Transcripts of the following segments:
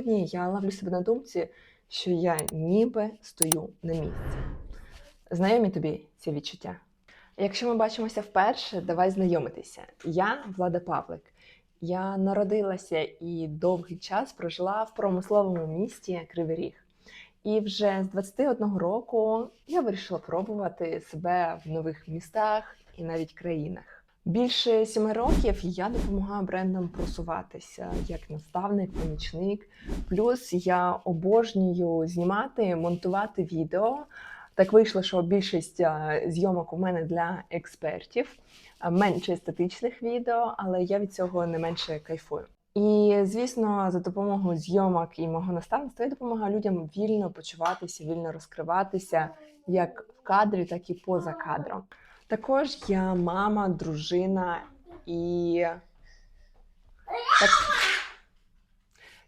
сьогодні я ловлю себе на думці, що я ніби стою на місці. Знайомі тобі ці відчуття? Якщо ми бачимося вперше, давай знайомитися. Я Влада Павлик. Я народилася і довгий час прожила в промисловому місті Кривий Ріг. І вже з 21 року я вирішила пробувати себе в нових містах і навіть країнах. Більше сіми років я допомагаю брендам просуватися як наставник, помічник. Плюс я обожнюю знімати, монтувати відео. Так вийшло, що більшість зйомок у мене для експертів, менше естетичних відео, але я від цього не менше кайфую. І звісно, за допомогою зйомок і мого наставництва я допомагаю людям вільно почуватися, вільно розкриватися як в кадрі, так і поза кадром. Також я мама, дружина і так...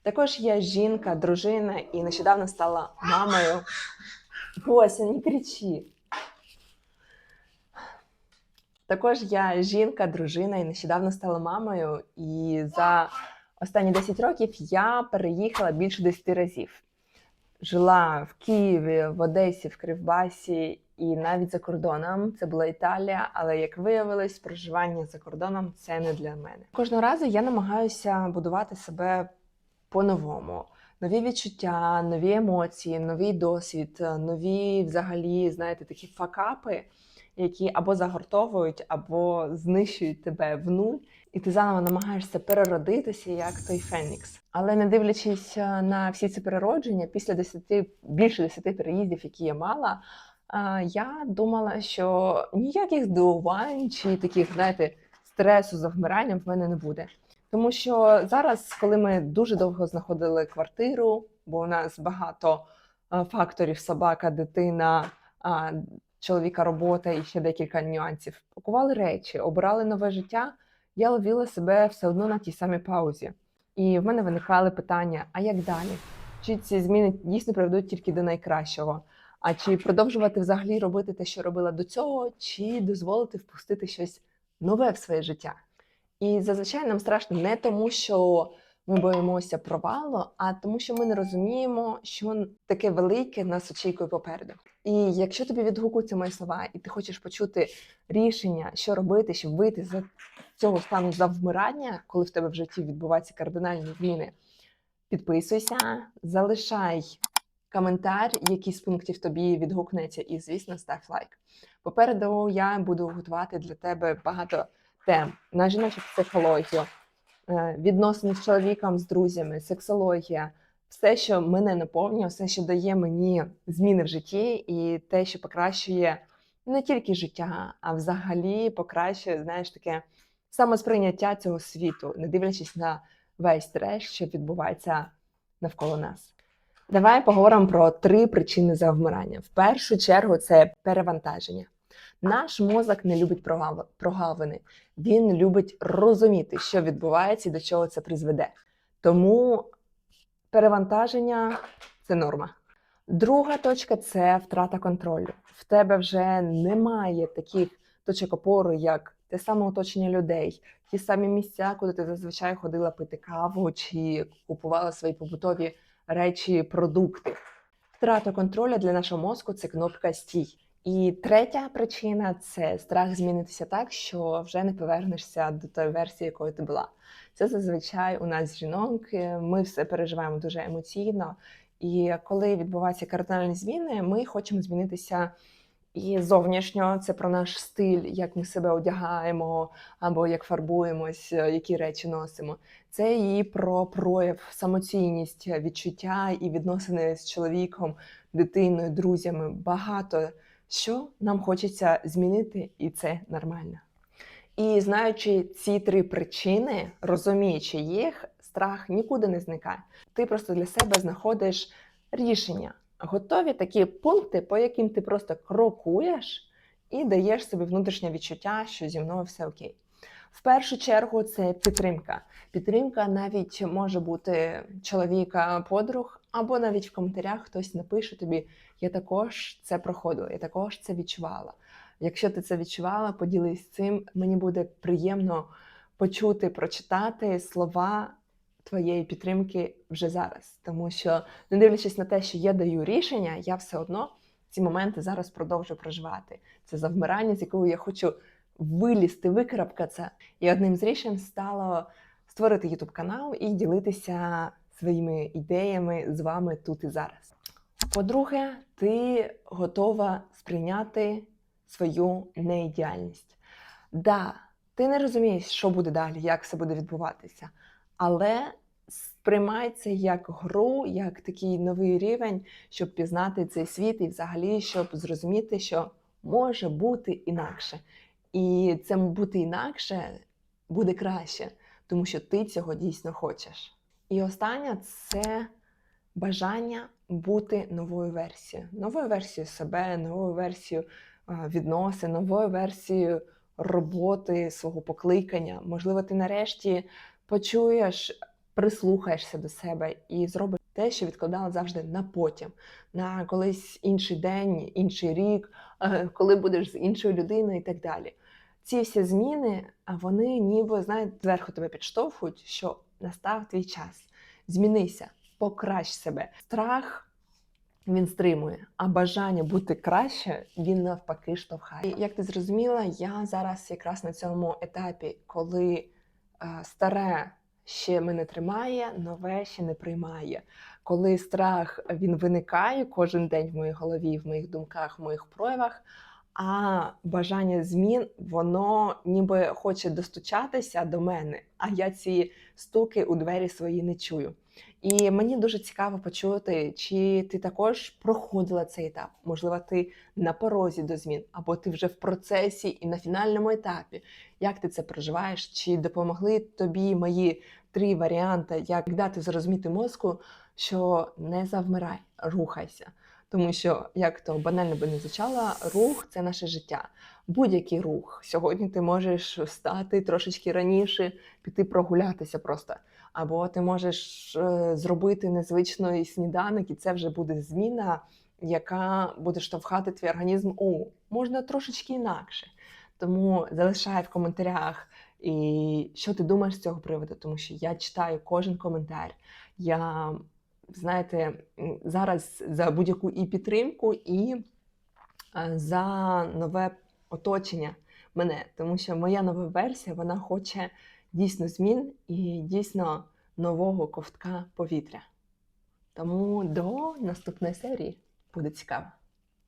також я жінка, дружина і нещодавно стала мамою. Гося, не кричи. Також я жінка, дружина і нещодавно стала мамою. І за останні 10 років я переїхала більше 10 разів. Жила в Києві, в Одесі, в Кривбасі і навіть за кордоном. Це була Італія, але як виявилось, проживання за кордоном це не для мене. Кожного разу я намагаюся будувати себе по-новому. Нові відчуття, нові емоції, новий досвід, нові взагалі, знаєте, такі факапи, які або загортовують, або знищують тебе в нуль, і ти заново намагаєшся переродитися як той Фенікс. Але не дивлячись е, на всі ці переродження, після 10, більше 10 переїздів, які я мала, я думала, що ніяких здивувань чи таких, знаєте, стресу за вмиранням в мене не буде. Тому що зараз, коли ми дуже довго знаходили квартиру, бо у нас багато факторів: собака, дитина, чоловіка, робота і ще декілька нюансів, пакували речі, обирали нове життя, я ловила себе все одно на тій самій паузі. І в мене виникали питання: а як далі? Чи ці зміни дійсно приведуть тільки до найкращого? А чи продовжувати взагалі робити те, що робила до цього, чи дозволити впустити щось нове в своє життя? І зазвичай нам страшно не тому, що ми боїмося провалу, а тому, що ми не розуміємо, що таке велике нас очікує попереду. І якщо тобі відгукуються мої слова, і ти хочеш почути рішення, що робити, щоб вийти з цього стану завмирання, коли в тебе в житті відбуваються кардинальні зміни, підписуйся, залишай коментар, який з пунктів тобі відгукнеться, і, звісно, став лайк. Попереду я буду готувати для тебе багато тем на жіночу психологію, е, відносини з чоловіком, з друзями, сексологія, все, що мене наповнює, все, що дає мені зміни в житті, і те, що покращує не тільки життя, а взагалі покращує, знаєш, таке самосприйняття цього світу, не дивлячись на весь треш, що відбувається навколо нас. Давай поговоримо про три причини завмирання. В першу чергу це перевантаження. Наш мозок не любить прогав- прогалини. Він любить розуміти, що відбувається і до чого це призведе. Тому перевантаження це норма. Друга точка це втрата контролю. В тебе вже немає таких точок опору, як те саме оточення людей, ті самі місця, куди ти зазвичай ходила пити каву чи купувала свої побутові речі, продукти. Втрата контролю для нашого мозку це кнопка стій. І третя причина це страх змінитися так, що вже не повернешся до тої версії, якою ти була. Це зазвичай у нас жінок. Ми все переживаємо дуже емоційно. І коли відбуваються кардинальні зміни, ми хочемо змінитися і зовнішньо. Це про наш стиль, як ми себе одягаємо, або як фарбуємось, е, які речі носимо. Це і про прояв, самоцінність, відчуття і відносини з чоловіком, дитиною, друзями. Багато що нам хочеться змінити, і це нормально. І знаючи ці три причини, розуміючи їх, страх нікуди не зникає. Ти просто для себе знаходиш рішення, готові такі пункти, по яким ти просто крокуєш і даєш собі внутрішнє відчуття, що зі мною все окей. В першу чергу це підтримка. Підтримка навіть може бути чоловіка, подруг, або навіть в коментарях хтось напише тобі: я також це проходила, я також це відчувала. Якщо ти це відчувала, поділись цим. Мені буде приємно почути, прочитати слова твоєї підтримки вже зараз. Тому що, не дивлячись на те, що я даю рішення, я все одно ці моменти зараз продовжую проживати. Це завмирання, з якого я хочу вилізти, викарабкатися. І одним з рішень стало створити YouTube канал і ділитися своїми ідеями з вами тут і зараз. По-друге, ти готова сприйняти свою неідеальність. Да, ти не розумієш, що буде далі, як все буде відбуватися, але сприймай це як гру, як такий новий рівень, щоб пізнати цей світ і взагалі, щоб зрозуміти, що може бути інакше. І це бути інакше буде краще, тому що ти цього дійсно хочеш. І останнє це бажання бути новою версією, новою версією себе, новою версією відносин, новою версією роботи, свого покликання. Можливо, ти нарешті почуєш, прислухаєшся до себе і зробиш те, що відкладала завжди на потім, на колись інший день, інший рік, е, коли будеш з іншою людиною і так далі. Ці всі зміни, вони ніби знаєте, зверху тебе підштовхують, що настав твій час. Змінися, покращ себе. Страх він стримує, а бажання бути краще він навпаки штовхає. І, як ти зрозуміла, я зараз якраз на цьому етапі, коли старе ще мене тримає, нове ще не приймає. Коли страх він виникає кожен день в моїй голові, в моїх думках, в моїх проявах. А бажання змін, воно ніби хоче достучатися до мене, а я ці стуки у двері свої не чую. І мені дуже цікаво почути, чи ти також проходила цей етап. Можливо, ти на порозі до змін, або ти вже в процесі і на фінальному етапі. Як ти це проживаєш? Чи допомогли тобі мої три варіанти, як дати зрозуміти мозку, що не завмирай, рухайся. Тому що, як то банально би не звучало, рух це наше життя. Будь-який рух. Сьогодні ти можеш встати трошечки раніше, піти прогулятися просто. Або ти можеш е, зробити незвичний сніданок, і це вже буде зміна, яка буде штовхати твій організм. О, можна трошечки інакше. Тому залишай в коментарях, і що ти думаєш з цього приводу, тому що я читаю кожен коментар. Я знаєте, зараз за будь-яку і підтримку, і е, за нове оточення мене, тому що моя нова версія вона хоче дійсно змін і дійсно нового ковтка повітря. Тому до наступної серії буде цікаво.